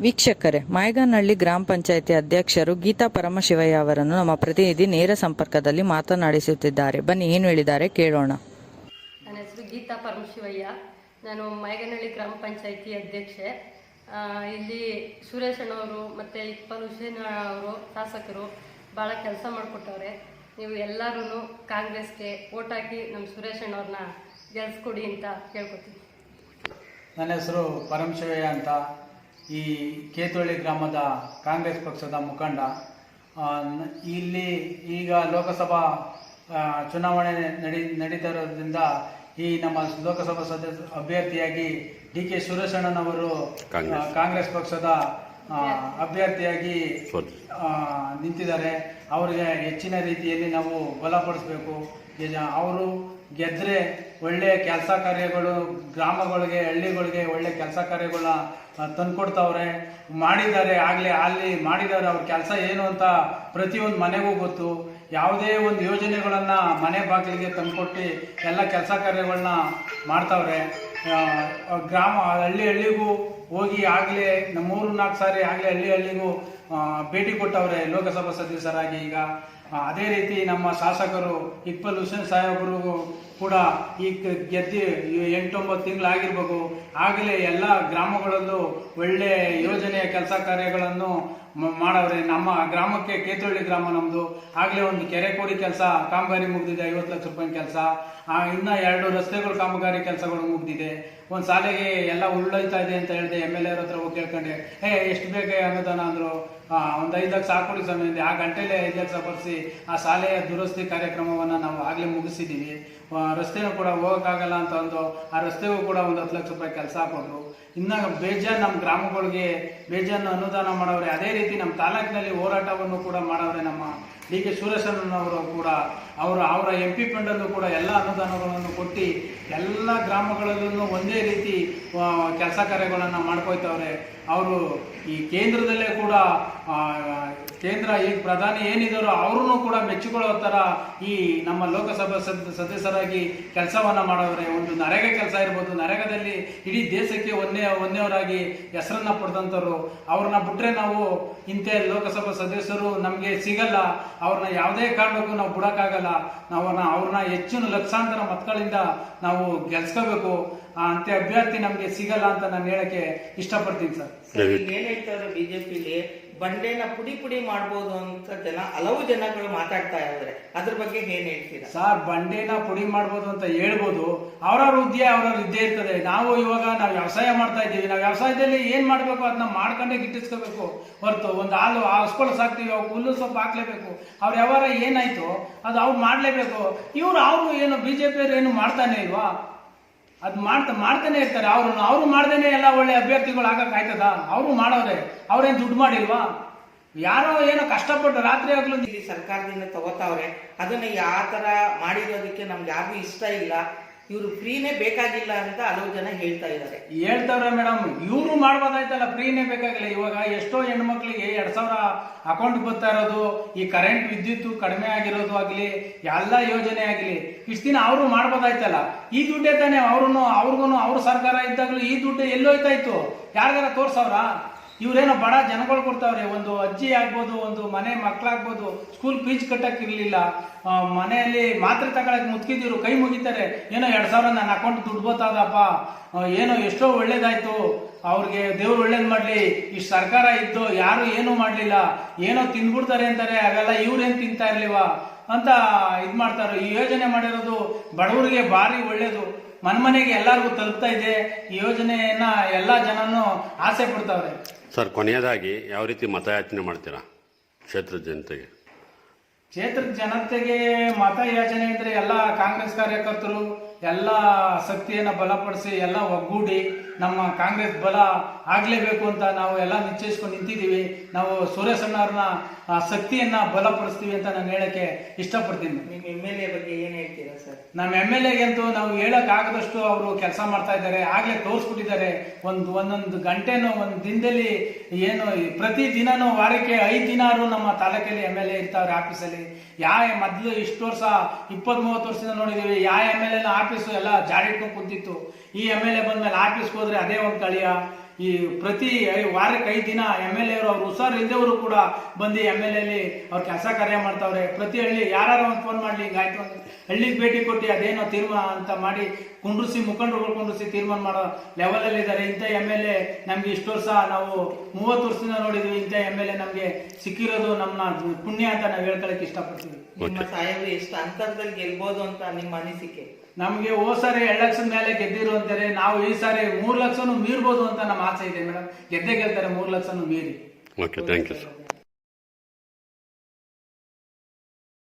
ವೀಕ್ಷಕರೇ ಮಾಯಗಾನಹಳ್ಳಿ ಗ್ರಾಮ ಪಂಚಾಯಿತಿ ಅಧ್ಯಕ್ಷರು ಗೀತಾ ಪರಮಶಿವಯ್ಯ ಅವರನ್ನು ನಮ್ಮ ಪ್ರತಿನಿಧಿ ನೇರ ಸಂಪರ್ಕದಲ್ಲಿ ಮಾತನಾಡಿಸುತ್ತಿದ್ದಾರೆ. ಬನ್ನಿ ಏನು ಹೇಳಿದ್ದಾರೆ ಕೇಳೋಣ. ನನ್ನ ಹೆಸರು ಗೀತಾ ಪರಮಶಿವಯ್ಯ. ನಾನು ಮೈಗನಹಳ್ಳಿ ಗ್ರಾಮ ಪಂಚಾಯಿತಿ ಅಧ್ಯಕ್ಷೆ. ಆ, ಇಲ್ಲಿ ಸುರೇಶ್ ಅಣ್ಣವರು ಮತ್ತು ಇಪ್ಪಲ್ ಹುಸೇನ್ ಅವರು ಶಾಸಕರು ಭಾಳ ಕೆಲಸ ಮಾಡಿಕೊಟ್ಟವ್ರೆ. ನೀವು ಎಲ್ಲರೂ ಕಾಂಗ್ರೆಸ್ಗೆ ಓಟ್ ಹಾಕಿ ನಮ್ಮ ಸುರೇಶ್ ಅಣ್ಣವ್ರನ್ನ ಗೆಲ್ಸ್ಕೊಡಿ ಅಂತ ಕೇಳ್ಕೊತೀನಿ. ನನ್ನ ಹೆಸರು ಪರಮಶಿವಯ್ಯ ಅಂತ. ಈ ಕೇತೊಳ್ಳಿ ಗ್ರಾಮದ ಕಾಂಗ್ರೆಸ್ ಪಕ್ಷದ ಮುಖಂಡ ಇಲ್ಲಿ ಈಗ ಲೋಕಸಭಾ ಚುನಾವಣೆ ನಡಿ ನಡೀತಿರೋದ್ರಿಂದ ಈ ನಮ್ಮ ಲೋಕಸಭಾ ಸದಸ್ಯ ಅಭ್ಯರ್ಥಿಯಾಗಿ ಡಿ ಕೆ ಸುರೇಶಣ್ಣನವರು ಕಾಂಗ್ರೆಸ್. ಪಕ್ಷದ ಅಭ್ಯರ್ಥಿಯಾಗಿ ನಿಂತಿದ್ದಾರೆ. ಅವರಿಗೆ ಹೆಚ್ಚಿನ ರೀತಿಯಲ್ಲಿ ನಾವು ಬಲಪಡಿಸಬೇಕು. ಅವರು ಗೆದ್ರೆ ಒಳ್ಳೆಯ ಕೆಲಸ ಕಾರ್ಯಗಳು, ಗ್ರಾಮಗಳಿಗೆ, ಹಳ್ಳಿಗಳಿಗೆ ಒಳ್ಳೆ ಕೆಲಸ ಕಾರ್ಯಗಳನ್ನ ತಂದ್ಕೊಡ್ತಾವ್ರೆ. ಮಾಡಿದ್ದಾರೆ, ಆಗಲೇ ಅಲ್ಲಿ ಮಾಡಿದ್ದಾರೆ ಅವ್ರ ಕೆಲಸ ಏನು ಅಂತ ಪ್ರತಿಯೊಂದು ಮನೆಗೂ ಗೊತ್ತು. ಯಾವುದೇ ಒಂದು ಯೋಜನೆಗಳನ್ನ ಮನೆ ಬಾಗಿಲಿಗೆ ತಂದುಕೊಟ್ಟು ಎಲ್ಲ ಕೆಲಸ ಕಾರ್ಯಗಳನ್ನ ಮಾಡ್ತಾವ್ರೆ. ಗ್ರಾಮ ಹಳ್ಳಿ ಹಳ್ಳಿಗೂ ಹೋಗಿ ಆಗಲೇ ಮೂರು ನಾಲ್ಕು ಸಾರಿ ಆಗಲೇ ಹಳ್ಳಿ ಹಳ್ಳಿಗೂ ಭೇಟಿ ಕೊಟ್ಟವ್ರೆ ಲೋಕಸಭಾ ಸದಸ್ಯರಾಗಿ ಈಗ. ಅದೇ ರೀತಿ ನಮ್ಮ ಶಾಸಕರು ಇಕ್ಬಲ್ ಹುಸೇನ್ ಸಾಹೇಬರು ಕೂಡ ಈ ಗೆದ್ದಿ ಎಂಟೊಂಬತ್ತು ತಿಂಗಳಾಗಿರ್ಬೇಕು. ಆಗಲೇ ಎಲ್ಲ ಗ್ರಾಮಗಳಲ್ಲೂ ಒಳ್ಳೆ ಯೋಜನೆಯ ಕೆಲಸ ಕಾರ್ಯಗಳನ್ನು ಮಾಡವ್ರೆ. ನಮ್ಮ ಗ್ರಾಮಕ್ಕೆ ಕೇತೊಳ್ಳಿ ಗ್ರಾಮ ನಮ್ಮದು ಆಗಲೇ ಒಂದು ಕೆರೆ ಕೋಡಿ ಕೆಲಸ, ಕಾಮಗಾರಿ ಮುಗಿದಿದೆ, ಐವತ್ತು ಲಕ್ಷ ರೂಪಾಯಿ ಕೆಲಸ. ಇನ್ನು ಎರಡು ರಸ್ತೆಗಳು ಕಾಮಗಾರಿ ಕೆಲಸಗಳು ಮುಗಿದಿದೆ. ಒಂದು ಶಾಲೆಗೆ ಎಲ್ಲ ಉಳ್ಳೋಯ್ತಾ ಇದೆ ಅಂತ ಹೇಳಿದೆ ಎಂ ಎಲ್ ಎರ ಹತ್ರ ಹೋಗಿ ಕೇಳ್ಕೊಂಡೆ. ಏ, ಎಷ್ಟು ಬೇಕೆ ಅನುದಾನ? ಅಂದ್ರು. ಒಂದ್ ಐದು ಲಕ್ಷ ಹಾಕೊಡಿ ಸಮಯದಲ್ಲಿ ಅಂದೆ. ಆ ಗಂಟೆಲೆ ಐದು ಲಕ್ಷ ಬರ್ಸಿ ಆ ಶಾಲೆಯ ದುರಸ್ತಿ ಕಾರ್ಯಕ್ರಮವನ್ನ ನಾವು ಆಗಲೇ ಮುಗಿಸಿದ್ದೀವಿ ಆ, ರಸ್ತೆನೂ ಕೂಡ ಹೋಗೋಕ್ಕಾಗಲ್ಲ ಅಂತ ಒಂದು ಆ ರಸ್ತೆಗೂ ಕೂಡ ಒಂದು ಹತ್ತು ಲಕ್ಷ ರೂಪಾಯಿ ಕೆಲಸ ಕೊಟ್ರು ಇನ್ನ ಬೇಜಾನ್ ನಮ್ಮ ಗ್ರಾಮಗಳಿಗೆ ಬೇಜಾನ್ ಅನುದಾನ ಮಾಡವ್ರೆ ಅದೇ ರೀತಿ ನಮ್ಮ ತಾಲೂಕಿನಲ್ಲಿ ಹೋರಾಟವನ್ನು ಕೂಡ ಮಾಡವ್ರೆ ನಮ್ಮ ಡಿ ಕೆ ಸುರೇಶಣ್ಣನವರು ಕೂಡ ಅವರು ಅವರ ಎಂ ಪಿ ಫಂಡಲ್ಲೂ ಕೂಡ ಎಲ್ಲ ಅನುದಾನಗಳನ್ನು ಕೊಟ್ಟು ಎಲ್ಲ ಗ್ರಾಮಗಳಲ್ಲೂ ಒಂದೇ ರೀತಿ ಕೆಲಸ ಕಾರ್ಯಗಳನ್ನು ಮಾಡ್ಕೊಯ್ತವ್ರೆ ಅವರು ಈ ಕೇಂದ್ರದಲ್ಲೇ ಕೂಡ ಕೇಂದ್ರ ಈ ಪ್ರಧಾನಿ ಏನಿದಾರೋ ಅವ್ರನ್ನು ಕೂಡ ಮೆಚ್ಚಿಕೊಳ್ಳೋ ಥರ ಈ ನಮ್ಮ ಲೋಕಸಭಾ ಸದ್- ಸದಸ್ಯರಾಗಿ ಕೆಲಸವನ್ನ ಮಾಡವ್ರೆ. ಒಂದು ನರೇಗ ಕೆಲಸ ಇರ್ಬೋದು. ನರೇಗದಲ್ಲಿ ಇಡೀ ದೇಶಕ್ಕೆ ಒಂದೇ, ಒಂದೇವರಾಗಿ ಹೆಸರನ್ನ ಪಡೆದಂಥವ್ರು. ಅವ್ರನ್ನ ಬಿಟ್ಟರೆ ನಾವು ಇಂಥ ಲೋಕಸಭಾ ಸದಸ್ಯರು ನಮಗೆ ಸಿಗಲ್ಲ. ಅವ್ರನ್ನ ಯಾವುದೇ ಕಾರಣಕ್ಕೂ ನಾವು ಬಿಡಕ್ಕಾಗಲ್ಲ. ನಾವು ಅವ್ರನ್ನ ಹೆಚ್ಚಿನ ಲಕ್ಷಾಂತರ ಮತಗಳಿಂದ ನಾವು ಗೆಲ್ಸ್ಕೋಬೇಕು. ಆ ಅಂಥ ಅಭ್ಯರ್ಥಿ ನಮ್ಗೆ ಸಿಗಲ್ಲ ಅಂತ ನಾನು ಹೇಳಕ್ಕೆ ಇಷ್ಟಪಡ್ತೀನಿ ಸರ್. ಸರ್. ಈಗ ಏನ್ ಹೇಳ್ತಾರೆ ಬಿಜೆಪಿಲಿ ಬಂಡೆನ ಪುಡಿ ಪುಡಿ ಮಾಡ್ಬೋದು ಅಂತ ಜನ ಹಲವು ಜನಗಳು ಮಾತಾಡ್ತಾ ಇದ್ದಾರೆ. ಅದ್ರ ಬಗ್ಗೆ ಏನ್ ಹೇಳ್ತೀರಾ? ಸರ್ ಬಂಡೆನ ಪುಡಿ ಮಾಡ್ಬೋದು ಅಂತ ಹೇಳ್ಬೋದು. ಅವ್ರವ್ರ ಉದ್ಯ ಅವ್ರವ್ರ ಇದ್ದೇ ಇರ್ತದೆ. ನಾವು ಇವಾಗ ನಾವು ವ್ಯವಸಾಯ ಮಾಡ್ತಾ ಇದ್ದೀವಿ. ನಾವು ವ್ಯವಸಾಯದಲ್ಲಿ ಏನ್ ಮಾಡ್ಬೇಕು ಅದನ್ನ ಮಾಡ್ಕೊಂಡೇ ಗಿಟ್ಟಿಸ್ಕೋಬೇಕು ಹೊರತು. ಒಂದು ಹಾಲು ಹಸ್ಕೊಳ್ ಸಾಕ್ತೀವಿ ಅವ್ರು ಹುಲ್ಲು ಸ್ವಲ್ಪ ಹಾಕ್ಲೇಬೇಕು. ಅವ್ರ ಯಾವಾರ ಏನಾಯ್ತು ಅದು ಅವ್ರು ಮಾಡ್ಲೇಬೇಕು. ಇವ್ರು ಅವ್ರು ಏನು ಬಿಜೆಪಿ ಏನು ಮಾಡ್ತಾನೆ ಇಲ್ವಾ? ಅದ್ ಮಾಡ್ತಾ, ಮಾಡ್ತಾನೆ ಇರ್ತಾರೆ. ಅವರು, ಅವ್ರು ಮಾಡ್ದೇನೆ ಎಲ್ಲ ಒಳ್ಳೆ ಅಭ್ಯರ್ಥಿಗಳು ಆಗಕ್ ಆಯ್ತದ? ಅವ್ರು ಮಾಡೋದೆ ಅವ್ರೇನ್ ದುಡ್ಡು ಮಾಡಿಲ್ವಾ? ಯಾರೋ ಏನೋ ಕಷ್ಟಪಟ್ಟು ರಾತ್ರಿ ಆಗ್ಲೂ ಇಲ್ಲಿ ಸರ್ಕಾರದಿಂದ ತಗೋತಾವ್ರೆ. ಅದನ್ನ ಯಾವ ತರ ಮಾಡಿರೋದಕ್ಕೆ ನಮ್ಗೆ ಯಾರಿಗೂ ಇಷ್ಟ ಇಲ್ಲ. ಇವರು ಫ್ರೀನೇ ಬೇಕಾಗಿಲ್ಲ ಅಂತ ಹಲವು ಜನ ಹೇಳ್ತಾ ಇದ್ದಾರೆ. ಹೇಳ್ತಾವ್ರೆ ಮೇಡಮ್, ಇವರು ಮಾಡ್ಬೋದಾಯ್ತಲ್ಲ, ಫ್ರೀನೇ ಬೇಕಾಗಿಲ್ಲ. ಇವಾಗ ಎಷ್ಟೋ ಹೆಣ್ಮಕ್ಳಿಗೆ ಎರಡ್ ಸಾವಿರ ಅಕೌಂಟ್ ಬರ್ತಾ ಇರೋದು, ಈ ಕರೆಂಟ್ ವಿದ್ಯುತ್ ಕಡಿಮೆ ಆಗಿರೋದು ಆಗಲಿ, ಎಲ್ಲ ಯೋಜನೆ ಆಗಲಿ, ಇಷ್ಟ ದಿನ ಅವರು ಮಾಡ್ಬೋದಾಯ್ತಲ್ಲ. ಈ ದುಡ್ಡೇ ತಾನೆ ಅವ್ರು ಅವ್ರಿಗೂ ಅವ್ರ ಸರ್ಕಾರ ಇದ್ದಾಗಲೂ ಈ ದುಡ್ಡು ಎಲ್ಲೋಯ್ತಾ ಇತ್ತು ಯಾರಿಗಾರ ತೋರ್ಸವ್ರ? ಇವ್ರೇನೋ ಬಡ ಜನಗಳು ಕೊಡ್ತಾವ್ರೆ. ಒಂದು ಅಜ್ಜಿ ಆಗ್ಬೋದು, ಒಂದು ಮನೆ ಮಕ್ಕಳಾಗ್ಬೋದು ಸ್ಕೂಲ್ ಫೀಸ್ ಕಟ್ಟಕ್ ಇರಲಿಲ್ಲ. ಮನೆಯಲ್ಲಿ ಮಾತ್ರೆ ತಗೊಳಕ್ಕೆ ಮುತ್ಕಿದಿರು ಕೈ ಮುಗಿತಾರೆ. ಏನೋ ಎರಡು ಸಾವಿರ ನನ್ನ ಅಕೌಂಟ್ ದುಡ್ಡು ಬೋತಾದಪ್ಪ ಏನೋ ಎಷ್ಟೋ ಒಳ್ಳೇದಾಯ್ತು. ಅವ್ರಿಗೆ ದೇವ್ರು ಒಳ್ಳೇದು ಮಾಡ್ಲಿ. ಇಷ್ಟು ಸರ್ಕಾರ ಇದ್ದು ಯಾರು ಏನೂ ಮಾಡಲಿಲ್ಲ. ಏನೋ ತಿಂದ್ಬಿಡ್ತಾರೆ ಅಂತಾರೆ. ಅವೆಲ್ಲ ಇವ್ರೇನ್ ತಿಂತಾ ಇರ್ಲಿವಾ? ಅಂತ ಇದು ಮಾಡ್ತಾರೆ. ಈ ಯೋಜನೆ ಮಾಡಿರೋದು ಬಡವರಿಗೆ ಭಾರಿ ಒಳ್ಳೇದು. ಮನ್ಮನೆಗೆ ಎಲ್ಲಾರ್ಗೂ ತಲುಪ್ತಾ ಇದೆ. ಈ ಯೋಜನೆಯನ್ನ ಎಲ್ಲಾ ಜನನು ಆಸೆ ಪಡ್ತಾವ್ರೆ. ಸರ್, ಕೊನೆಯದಾಗಿ ಯಾವ ರೀತಿ ಮತಯಾಚನೆ ಮಾಡ್ತೀರಾ ಕ್ಷೇತ್ರದ ಜನತೆಗೆ? ಕ್ಷೇತ್ರದ ಜನತೆಗೆ ಮತ ಅಂದರೆ ಅಂದ್ರೆ ಎಲ್ಲ ಕಾಂಗ್ರೆಸ್ ಕಾರ್ಯಕರ್ತರು ಎಲ್ಲ ಶಕ್ತಿಯನ್ನು ಬಲಪಡಿಸಿ ಎಲ್ಲ ಒಗ್ಗೂಡಿ ನಮ್ಮ ಕಾಂಗ್ರೆಸ್ ಬಲ ಆಗಲೇಬೇಕು ಅಂತ ನಾವು ಎಲ್ಲ ನಿಶ್ಚಯಿಸ್ಕೊಂಡು ನಿಂತಿದ್ದೀವಿ. ನಾವು ಸುರೇಶ್ ಅಣ್ಣವ್ರನ್ನ ಆ ಶಕ್ತಿಯನ್ನ ಬಲಪಡಿಸ್ತೀವಿ ಅಂತ ನಾನು ಹೇಳಕ್ಕೆ ಇಷ್ಟಪಡ್ತೀನಿ. ನಿಮ್ಮ ಎಂ ಎಲ್ ಎ ಬಗ್ಗೆ ಏನು ಹೇಳ್ತೀರಾ ಸರ್? ನಮ್ಮ ಎಂ ಎಲ್ ಎಗಂತೂ ನಾವು ಹೇಳೋಕ್ಕಾಗದಷ್ಟು ಆಗದಷ್ಟು ಅವರು ಕೆಲಸ ಮಾಡ್ತಾ ಇದ್ದಾರೆ. ಆಗಲೇ ತೋರಿಸ್ಬಿಟ್ಟಿದ್ದಾರೆ. ಒಂದು ಒಂದೊಂದು ಗಂಟೆನೂ ಒಂದು ದಿನದಲ್ಲಿ ಏನು ಪ್ರತಿ ದಿನನೂ ವಾರಕ್ಕೆ ಐದು ದಿನಾರು ನಮ್ಮ ತಾಲೂಕಲ್ಲಿ ಎಂ ಎಲ್ ಎ ಇರ್ತಾವ್ರೆ ಆಫೀಸಲ್ಲಿ ಯಾವ ಮೊದಲು ಇಷ್ಟು ವರ್ಷ ಇಪ್ಪತ್ತ್ ಮೂವತ್ತು ವರ್ಷದಿಂದ ನೋಡಿದೀವಿ ಯಾವ ಎಂ ಎಲ್ ಎನ ಆಫೀಸು ಎಲ್ಲ ಜಾಡಿಟ್ಕೊಂಡು ಕುಂತಿತ್ತು. ಈ ಎಂ ಎಲ್ ಎ ಬಂದ್ಮೇಲೆ ಆಫೀಸ್ಗೆ ಹೋದ್ರೆ ಅದೇ ಒಂದು ಕಳಿಯ. ಈ ಪ್ರತಿ ವಾರಕ್ಕೆ ಐದು ದಿನ ಎಂ ಎಲ್ ಎ ಅವ್ರು ಹುಷಾರ್ ಕೂಡ ಬಂದು ಎಂ ಎಲ್ ಎಲ್ಲಿ ಅವ್ರ ಕೆಲಸ ಕಾರ್ಯ ಮಾಡ್ತಾವ್ರೆ. ಪ್ರತಿ ಹಳ್ಳಿ ಯಾರು ಒಂದು ಫೋನ್ ಮಾಡ್ಲಿ, ಹಿಂಗಾಯ್ತು ಹಳ್ಳಿಗೆ ಭೇಟಿ ಕೊಟ್ಟು ಅದೇನೋ ತೀರ್ಮಾನ ಅಂತ ಮಾಡಿ ಕುಂಡ್ರಿಸಿ, ಮುಖಂಡರು ಕುಂಡ್ರಿಸಿ ತೀರ್ಮಾನ ಮಾಡೋ ಲೆವೆಲ್ ಅಲ್ಲಿ ಇದ್ದಾರೆ ಇಂಥ ಎಂ ಎಲ್ ಎ ನಮ್ಗೆ ಇಷ್ಟು ವರ್ಷ ನಾವು ಮೂವತ್ತು ವರ್ಷದಿಂದ ನೋಡಿದ್ವಿ. ಇಂಥ ಎಂ ಎಲ್ ಎ ನಮ್ಗೆ ಸಿಕ್ಕಿರೋದು ನಮ್ಮ ಪುಣ್ಯ ಅಂತ ನಾವು ಹೇಳ್ಕೊಳಕ್ ಇಷ್ಟಪಡ್ತೀವಿ. ನಿಮ್ಮ ಎಷ್ಟು ಅಂತರದಲ್ಲಿ ಗೆಲ್ಬೋದು ಅಂತ ನಿಮ್ಮ ಅನಿಸಿಕೆ. ನಮ್ಗೆ ಓ ಸಾರಿ ಎರಡು ಲಕ್ಷದ ಮೇಲೆ ಗೆದ್ದಿರು ಅಂತಾರೆ, ನಾವು ಈ ಸಾರಿ ಮೂರು ಲಕ್ಷನೂ ಮೀರ್ಬೋದು ಅಂತ ನಮ್ಮ ಆಸೆ ಇದೆ ಮೇಡಮ್. ಗೆದ್ದೆ ಗೆಲ್ತಾರೆ ಮೂರು ಲಕ್ಷನೂ ಮೀರಿ. Okay thank you sir